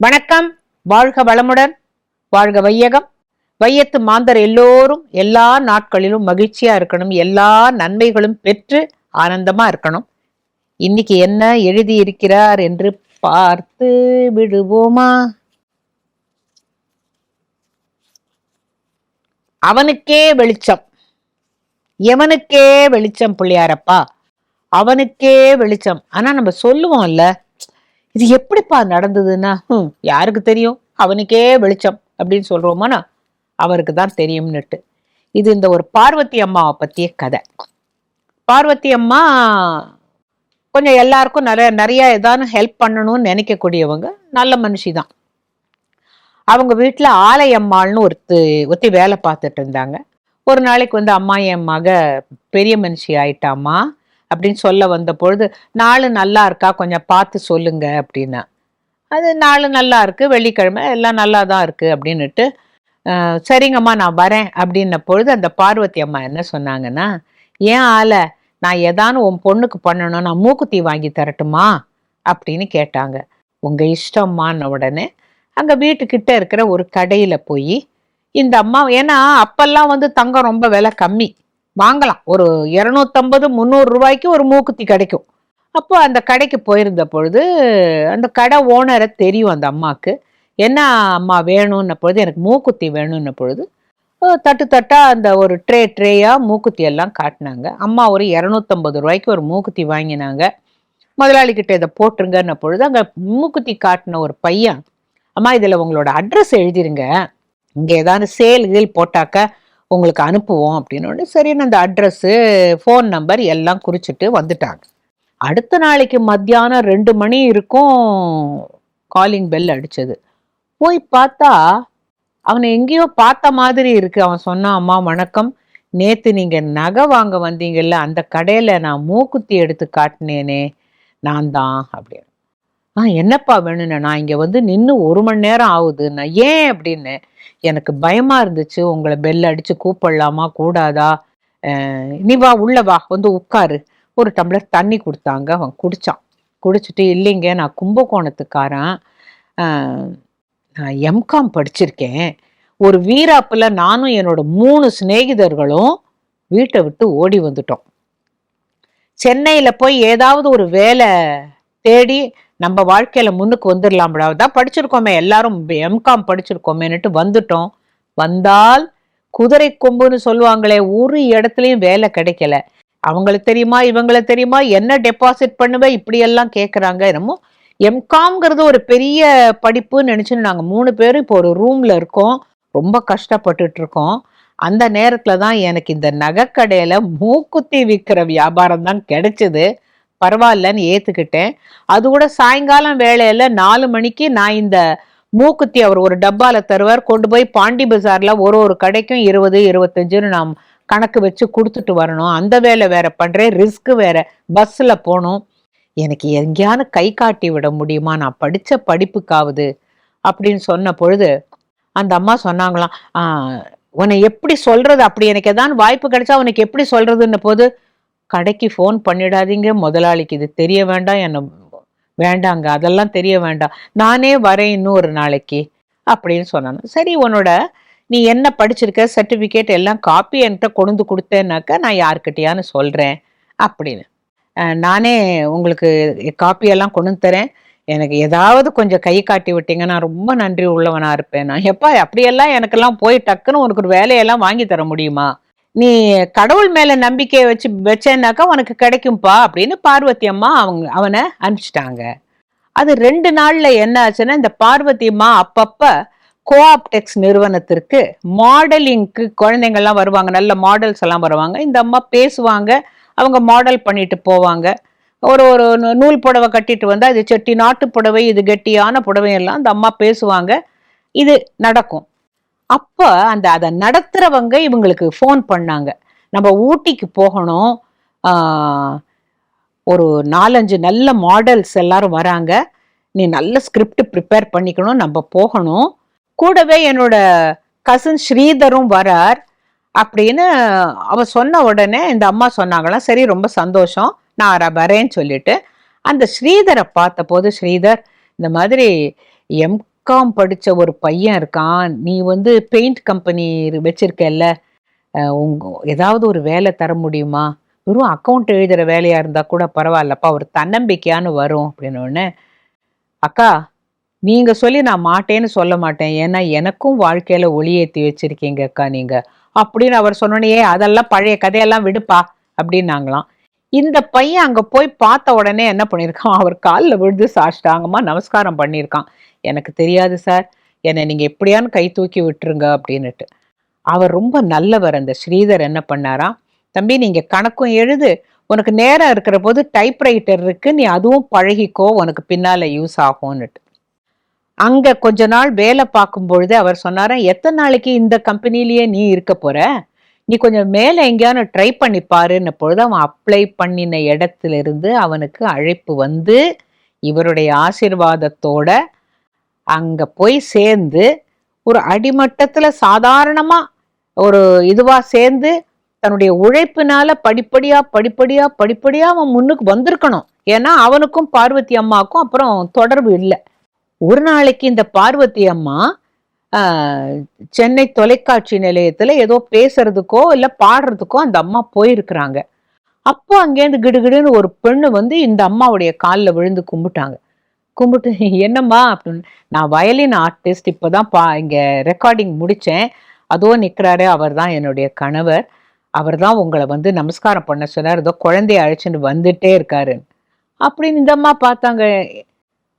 வணக்கம். வாழ்க வளமுடன். வாழ்க வையகம். வையத்து மாந்தர் எல்லோரும் எல்லா நாட்களிலும் மகிழ்ச்சியா இருக்கணும். எல்லா நன்மைகளும் பெற்று ஆனந்தமா இருக்கணும். இன்னைக்கு என்ன எழுதி இருக்கிறார் என்று பார்த்து விடுவோமா? அவனுக்கே வெளிச்சம். எவனுக்கே வெளிச்சம் பிள்ளையாரப்பா? அவனுக்கே வெளிச்சம். ஆனா நம்ம சொல்லுவோம்ல இது எப்படிப்பா நடந்ததுன்னா ஹம், யாருக்கு தெரியும்? அவனுக்கே வெளிச்சம் அப்படின்னு சொல்றோமானா அவருக்கு தான் தெரியும்னுட்டு. இது இந்த ஒரு பார்வதி அம்மாவை பற்றிய கதை. பார்வதி அம்மா கொஞ்சம் எல்லாருக்கும் நிறைய நிறைய ஏதாவது ஹெல்ப் பண்ணணும்னு நினைக்கக்கூடியவங்க நல்ல மனுஷி தான். அவங்க வீட்டில் ஆலையம்மாள்னு ஒருத்து ஒருத்தி வேலை பார்த்துட்டு இருந்தாங்க. ஒரு நாளைக்கு வந்து அம்மா என் மக பெரிய மனுஷி ஆயிட்டாம்மா. அப்படின்னு சொல்ல வந்த பொழுது நாள் நல்லா இருக்கா? கொஞ்சம் பார்த்து சொல்லுங்க அப்படின்னா. அது நாள் நல்லா இருக்குது வெள்ளிக்கிழமை எல்லாம் நல்லா தான் இருக்குது அப்படின்னுட்டு சரிங்கம்மா நான் வரேன் அப்படின்ன பொழுது அந்த பார்வதி அம்மா என்ன சொன்னாங்கன்னா ஏன் ஆலை நான் ஏதானு உன் பொண்ணுக்கு பண்ணணும் நான் மூக்குத்தி வாங்கி தரட்டுமா? அப்படின்னு கேட்டாங்க. உங்கள் இஷ்டம்மான உடனே அங்கே வீட்டுக்கிட்ட இருக்கிற ஒரு கடையில் போய் இந்த அம்மா ஏன்னா அப்பெல்லாம் வந்து தங்கம் ரொம்ப விலை கம்மி. வாங்கலாம். ஒரு இரநூத்தம்பது முந்நூறு ரூபாய்க்கு ஒரு மூக்குத்தி கிடைக்கும். அப்போ அந்த கடைக்கு போயிருந்த பொழுது அந்த கடை ஓனரை தெரியும் அந்த அம்மாவுக்கு. என்ன அம்மா வேணும்ன பொழுது எனக்கு மூக்குத்தி வேணும்ன பொழுது தட்டு தட்டாக அந்த ஒரு ட்ரே ட்ரேயாக மூக்குத்தி எல்லாம் காட்டினாங்க. அம்மா ஒரு இரநூத்தம்பது ரூபாய்க்கு ஒரு மூக்குத்தி வாங்கினாங்க. முதலாளிக்கிட்ட இதை போட்டுருங்கன்ன பொழுது அங்கே மூக்குத்தி காட்டின ஒரு பையன் அம்மா இதில் உங்களோட அட்ரஸ் எழுதிருங்க. இங்கே ஏதாவது சேல் கீல் போட்டாக்க உங்களுக்கு அனுப்புவோம் அப்படின்னு சரின்னு அந்த அட்ரஸ்ஸு ஃபோன் நம்பர் எல்லாம் குறிச்சிட்டு வந்துட்டாங்க. அடுத்த நாளைக்கு மத்தியானம் ரெண்டு மணி இருக்கும் காலிங் பெல் அடித்தது போய் பார்த்தா அவனை எங்கேயோ பார்த்த மாதிரி இருக்குது அவன் சொன்னான் அம்மா வணக்கம். நேற்று நீங்கள் நகை வாங்க வந்தீங்கல்ல அந்த கடையில் நான் மூக்குத்தி எடுத்து காட்டினேனே. நான் தான் அப்படின்னு ஆ என்னப்பா வேணும்னு? நான் இங்கே வந்து நின்று ஒரு மணி நேரம் ஆகுது. நான் ஏன் அப்படின்னு எனக்கு பயமாக இருந்துச்சு. உங்களை பெல் அடித்து கூப்பிடலாமா? கூடாதா? நீ வா உள்ள வா. வந்து உட்காரு. ஒரு டம்ளர் தண்ணி கொடுத்தாங்க. அவன் குடித்தான் குடிச்சிட்டு இல்லைங்க நான் கும்பகோணத்துக்காரன். நான் எம்காம் படிச்சிருக்கேன். ஒரு வீராப்பில் நானும் என்னோட மூணு சிநேகிதர்களும் வீட்டை விட்டு ஓடி வந்துட்டோம். சென்னையில் போய் ஏதாவது ஒரு வேலை தேடி நம்ம வாழ்க்கையில முன்னுக்கு வந்துடலாம்டா தான் படிச்சிருக்கோமே எல்லாரும் எம்காம் படிச்சிருக்கோமேன்னுட்டு வந்துட்டோம். வந்தால் குதிரை கொம்புன்னு சொல்லுவாங்களே ஒரு இடத்துலையும் வேலை கிடைக்கல. அவங்களுக்கு தெரியுமா இவங்களை தெரியுமா என்ன டெபாசிட் பண்ணுவேன் இப்படியெல்லாம் கேட்குறாங்க என்னமோ எம்காம்ங்கிறது ஒரு பெரிய படிப்புன்னு நினச்சின்னு நாங்கள் மூணு பேரும் இப்போ ஒரு ரூமில் இருக்கோம். ரொம்ப கஷ்டப்பட்டுட்டு இருக்கோம் அந்த நேரத்தில் தான் எனக்கு இந்த நகைக்கடையில் மூக்குத்தி விற்கிற வியாபாரம் தான் கிடைச்சிது. பரவாயில்லன்னு ஏற்றுக்கிட்டேன் அது கூட சாயங்காலம் வேலையில் நாலு மணிக்கு நான் இந்த மூக்குத்தி அவர் ஒரு டப்பால தருவார். கொண்டு போய் பாண்டி பஜார்ல ஒரு ஒரு கடைக்கும் இருபது இருபத்தஞ்சுன்னு நாம் கணக்கு வச்சு கொடுத்துட்டு வரணும். அந்த வேலை வேற பண்றேன். ரிஸ்க் வேற. பஸ்ல போகணும் எனக்கு எங்கேயானு கை காட்டி விட முடியுமா? நான் படித்த படிப்புக்காவது அப்படின்னு சொன்ன பொழுது அந்த அம்மா சொன்னாங்களாம் உன்னை எப்படி சொல்றது? அப்படி எனக்கு ஏதாவது வாய்ப்பு கிடைச்சா உனக்கு எப்படி சொல்றதுன்ன போது கடைக்கு ஃபோன் பண்ணிடாதீங்க முதலாளிக்கு இது தெரிய வேண்டாம் என்ன வேண்டாங்க அதெல்லாம் தெரிய வேண்டாம். நானே வரேன் இன்னும் ஒரு நாளைக்கு அப்படின்னு சொன்னாங்க. சரி உன்னோட நீ என்ன படிச்சிருக்க சர்டிஃபிகேட் எல்லாம் காப்பி என்கிட்ட கொண்டு கொடுத்தேன்னாக்கா நான் யாருக்கிட்டையான்னு சொல்கிறேன் அப்படின்னு. நானே உங்களுக்கு காப்பியெல்லாம் கொண்டு தரேன். எனக்கு ஏதாவது கொஞ்சம் கை காட்டி விட்டீங்கன்னா ரொம்ப நன்றி உள்ளவனாக இருப்பேன். நான் எப்பா அப்படியெல்லாம் எனக்கெல்லாம் போய் டக்குன்னு உனக்கு ஒரு வேலையெல்லாம் வாங்கி தர முடியுமா? நீ கடவுள் மேல நம்பிக்கையை வச்சு வச்சேன்னாக்கா உனக்கு கிடைக்கும்பா அப்படின்னு பார்வதி அம்மா அவங்க அவனை அனுப்பிச்சிட்டாங்க. அது ரெண்டு நாள்ல என்ன ஆச்சுன்னா இந்த பார்வதி அம்மா அப்பப்ப கோஆப்டெக்ஸ் நிறுவனத்திற்கு மாடலிங்க்கு குழந்தைங்கள்லாம் வருவாங்க நல்ல மாடல்ஸ் எல்லாம் வருவாங்க. இந்த அம்மா பேசுவாங்க அவங்க மாடல் பண்ணிட்டு போவாங்க. ஒரு ஒரு நூல் புடவை கட்டிட்டு வந்தால் இது செட்டி நாட்டு புடவை இது கெட்டியான புடவை எல்லாம் அந்த அம்மா பேசுவாங்க. இது நடக்கும். அப்ப அந்த அதை நடத்துறவங்க இவங்களுக்கு ஃபோன் பண்ணாங்க. நம்ம ஊட்டிக்கு போகணும். ஒரு நாலஞ்சு நல்ல மாடல்ஸ் எல்லாரும் வராங்க. நீ நல்ல ஸ்கிரிப்ட் ப்ரிப்பேர் பண்ணிக்கணும். நம்ம போகணும். கூடவே என்னோட கசின் ஸ்ரீதரும் வரார். அப்படின்னு அவ சொன்ன உடனே இந்த அம்மா சொன்னாங்களாம் சரி ரொம்ப சந்தோஷம். நான் வரேன்னு சொல்லிட்டு. அந்த ஸ்ரீதரை பார்த்தபோது ஸ்ரீதர் இந்த மாதிரி எம் பிகாம் படிச்ச ஒரு பையன் இருக்கான். நீ வந்து பெயிண்ட் கம்பெனி வச்சிருக்கல்ல உங்க ஏதாவது ஒரு வேலை தர முடியுமா? வெறும் அக்கௌண்ட் எழுதுற வேலையா இருந்தா கூட பரவாயில்லப்பா ஒரு தன்னம்பிக்கையான்னு வரும் அப்படின்னு அக்கா நீங்க சொல்லி நான் மாட்டேன்னு சொல்ல மாட்டேன். ஏன்னா எனக்கும் வாழ்க்கையில ஒளியேத்தி வச்சிருக்கீங்க அக்கா நீங்க. அப்படின்னு அவர் சொன்னோடனே அதெல்லாம் பழைய கதையெல்லாம் விடுப்பா அப்படின்னாங்களாம். இந்த பையன் அங்க போய் பார்த்த உடனே என்ன பண்ணியிருக்கான்? அவர் காலில் விழுந்து சாஷ்டாங்கமா நமஸ்காரம் பண்ணியிருக்கான். எனக்கு தெரியாது சார். என்னை நீங்கள் எப்படியான்னு கை தூக்கி விட்டுருங்க அப்படின்னுட்டு. அவர் ரொம்ப நல்லவர் அந்த ஸ்ரீதர் என்ன பண்ணாராம் தம்பி நீங்கள் கணக்கும் எழுது. உனக்கு நேரம் இருக்கிற போது டைப்ரைட்டர் இருக்கு. நீ அதுவும் பழகிக்கோ. உனக்கு பின்னால் யூஸ் ஆகும்னுட்டு. அங்கே கொஞ்ச நாள் வேலை பார்க்கும் பொழுது அவர் சொன்னாராம் எத்தனை நாளைக்கு இந்த கம்பெனிலேயே நீ இருக்க போற? நீ கொஞ்சம் மேலே எங்கேயானு ட்ரை பண்ணி பாருன்ன பொழுது அவன் அப்ளை பண்ணின இடத்துல இருந்து அவனுக்கு அழைப்பு வந்து இவருடைய ஆசீர்வாதத்தோட அங்கே போய் சேர்ந்து ஒரு அடிமட்டத்தில் சாதாரணமாக ஒரு இதுவாக சேர்ந்து தன்னுடைய உழைப்பினால படிப்படியாக படிப்படியாக படிப்படியாக அவன் முன்னுக்கு வந்திருக்கணும். ஏன்னா அவனுக்கும் பார்வதி அம்மாவுக்கும் அப்புறம் தொடர்பு இல்லை. ஒரு நாளைக்கு இந்த பார்வதி அம்மா சென்னை தொலைக்காட்சி நிலையத்தில் ஏதோ பேசுறதுக்கோ இல்லை பாடுறதுக்கோ அந்த அம்மா போயிருக்கிறாங்க. அப்போ அங்கேருந்து கிடுகிடுன்னு ஒரு பெண்ணு வந்து இந்த அம்மாவுடைய காலில் விழுந்து கும்பிட்டாங்க. கும்பிட்டு என்னம்மா? அப்படின்னு. நான் வயலின் ஆர்டிஸ்ட் இப்போதான் பா இங்கே ரெக்கார்டிங் முடித்தேன் அதோ நிற்கிறாரு அவர் தான் என்னுடைய கணவர். அவர் தான் உங்களை வந்து நமஸ்காரம் பண்ண சொன்னார். ஏதோ குழந்தைய அழைச்சிட்டு வந்துட்டே இருக்காரு. அப்படின்னு இந்த அம்மா பார்த்தாங்க.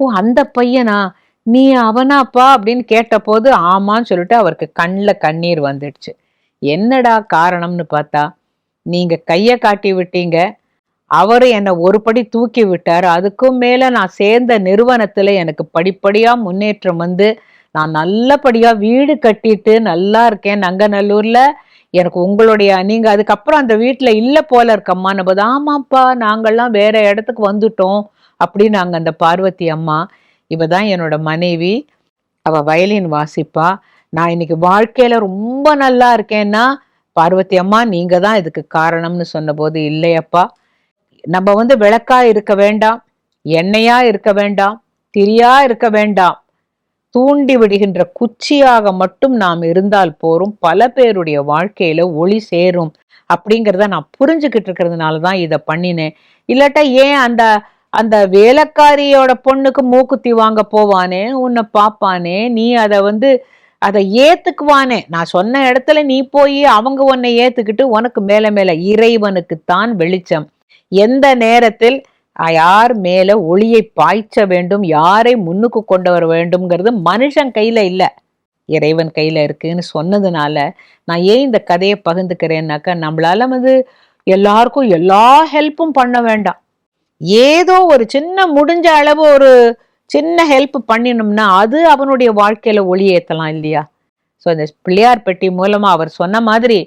ஓ அந்த பையனா? நீ அவனாப்பா? அப்படின்னு கேட்டபோது ஆமான்னு சொல்லிட்டு அவருக்கு கண்ணில் கண்ணீர் வந்துடுச்சு. என்னடா காரணம்னு பார்த்தா நீங்கள் கையை காட்டி விட்டீங்க. அவர் என்னை ஒரு படி தூக்கி விட்டார். அதுக்கும் மேலே நான் சேர்ந்த நிறுவனத்தில் எனக்கு படிப்படியாக முன்னேற்றம் வந்து நான் நல்லபடியாக வீடு கட்டிட்டு நல்லா இருக்கேன். நங்கநல்லூரில் எனக்கு உங்களுடைய நீங்கள் அதுக்கப்புறம் அந்த வீட்டில் இல்லை போல இருக்கம்மான்னு நம்ம ஆமாப்பா நாங்கள்லாம் வேற இடத்துக்கு வந்துட்டோம் அப்படின்னு நாங்கள் அந்த பார்வதி அம்மா இவ தான் என்னோட மனைவி அவள் வயலின் வாசிப்பா. நான் இன்னைக்கு வாழ்க்கையில் ரொம்ப நல்லா இருக்கேன்னா பார்வதி அம்மா நீங்கள் தான் இதுக்கு காரணம்னு சொன்னபோது இல்லையப்பா. நம்ம வந்து விளக்கா இருக்க வேண்டாம் எண்ணெயா இருக்க வேண்டாம் திரியா இருக்க வேண்டாம். தூண்டி விடுகின்ற குச்சியாக மட்டும் நாம் இருந்தால் போரும் பல பேருடைய வாழ்க்கையில ஒளி சேரும் அப்படிங்கிறத நான் புரிஞ்சுக்கிட்டு இருக்கிறதுனால தான் இதை பண்ணினேன். இல்லாட்டா ஏன் அந்த அந்த வேலைக்காரியோட பொண்ணுக்கு மூக்குத்தி வாங்க போவானே உன்னை பார்ப்பானே நீ அதை வந்து அதை ஏத்துக்குவானே. நான் சொன்ன இடத்துல நீ போய் அவங்க உன்னை ஏத்துக்கிட்டு உனக்கு மேல மேல இறைவனுக்குத்தான் வெளிச்சம். எந்த நேரத்தில் யார் மேல ஒளியை பாய்ச்ச வேண்டும் யாரை முன்னுக்கு கொண்டு வர வேண்டும்ங்கிறது மனுஷன் கையில இல்லை. இறைவன் கையில இருக்குன்னு சொன்னதுனால நான் ஏன் இந்த கதையை பகிர்ந்துக்கிறேன்னாக்கா நம்மளால வந்து எல்லாருக்கும் எல்லா ஹெல்ப்பும் பண்ண வேண்டாம். ஏதோ ஒரு சின்ன முடிஞ்ச அளவு ஒரு சின்ன ஹெல்ப் பண்ணினோம்னா அது அவனுடைய வாழ்க்கையில ஒளி ஏற்றலாம் இல்லையா? ஸோ இந்த பிள்ளையார் பெட்டி மூலமா அவர் சொன்ன மாதிரி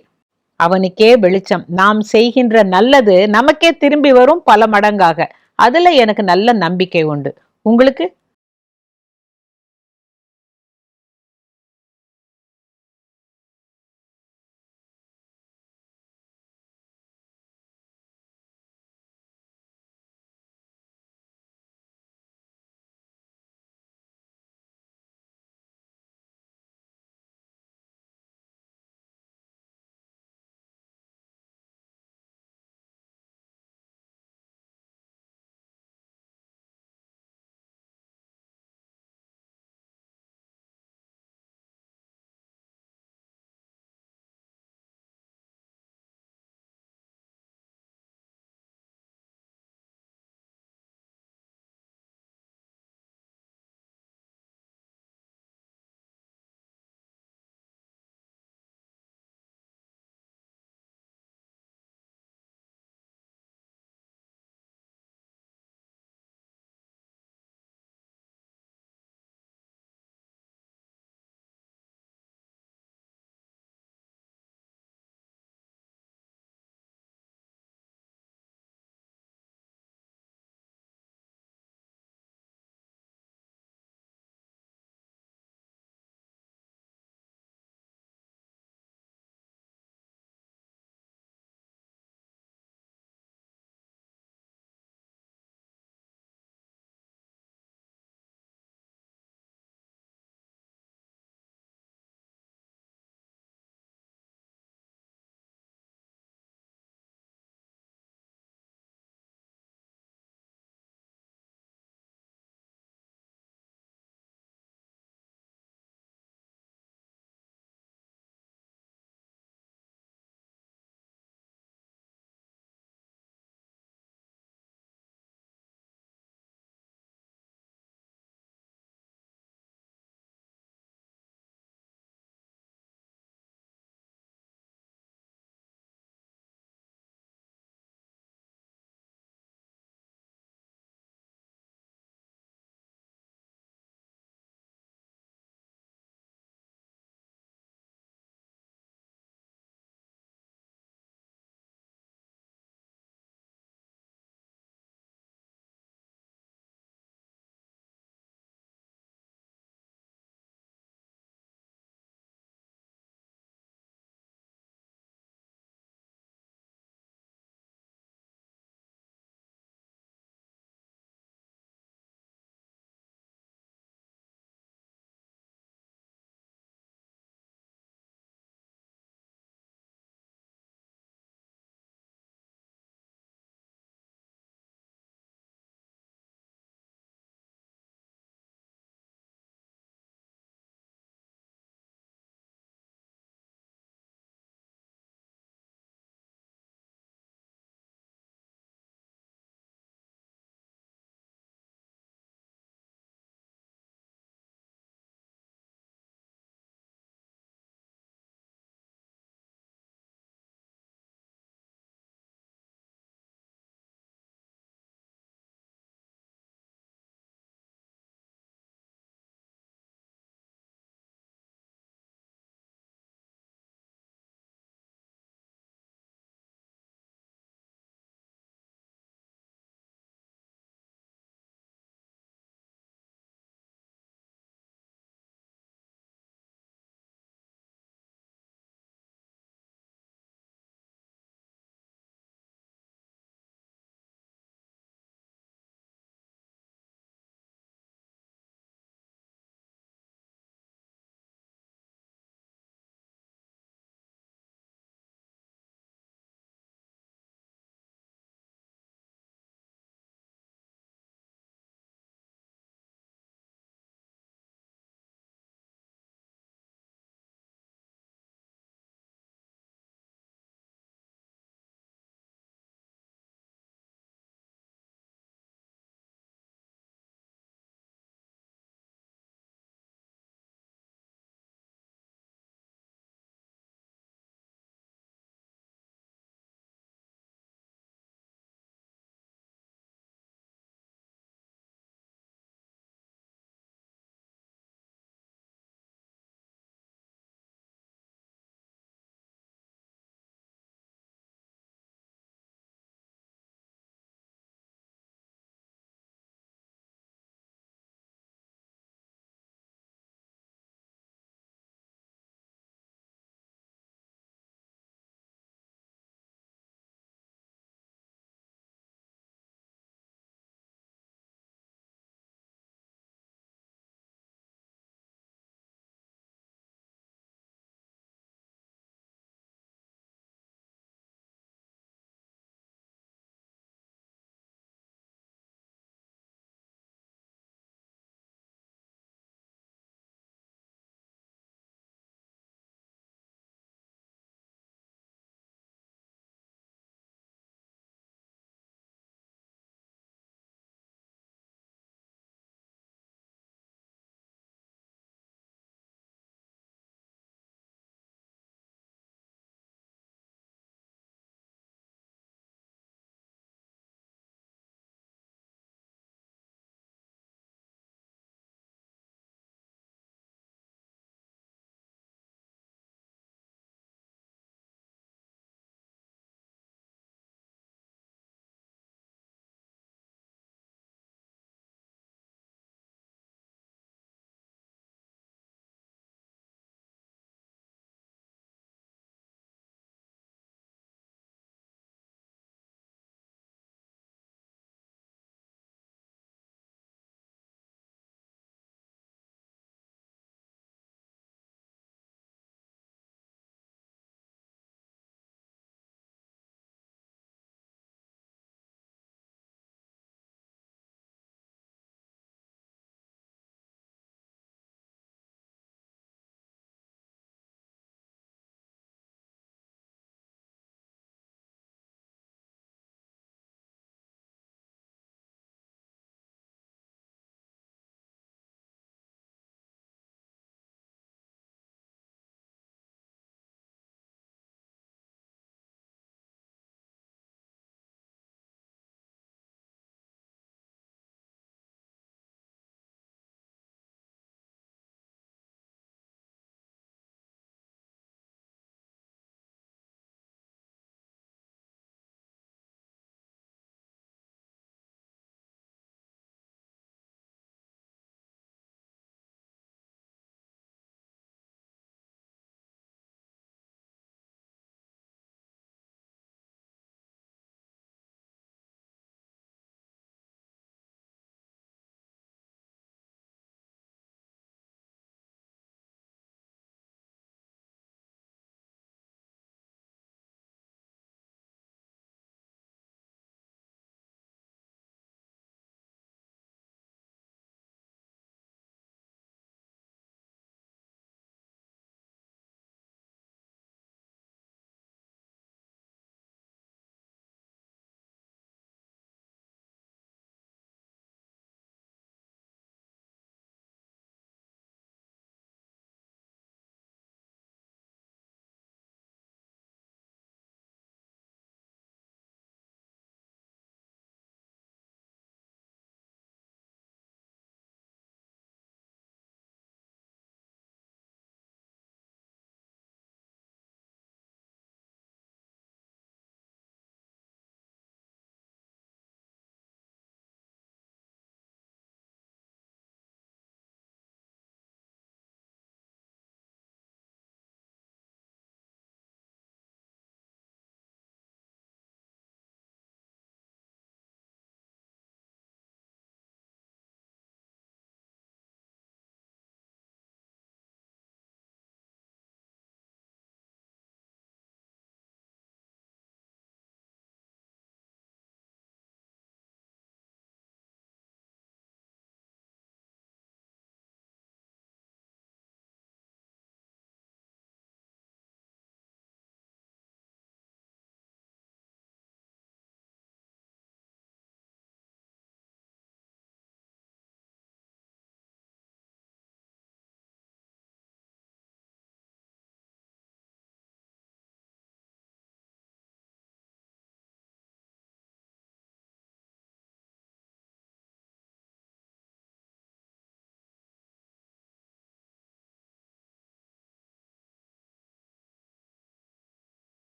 அவனுக்கே வெளிச்சம். நாம் செய்கின்ற நல்லது நமக்கே திரும்பி வரும் பல மடங்காக. அதுல எனக்கு நல்ல நம்பிக்கை உண்டு. உங்களுக்கு?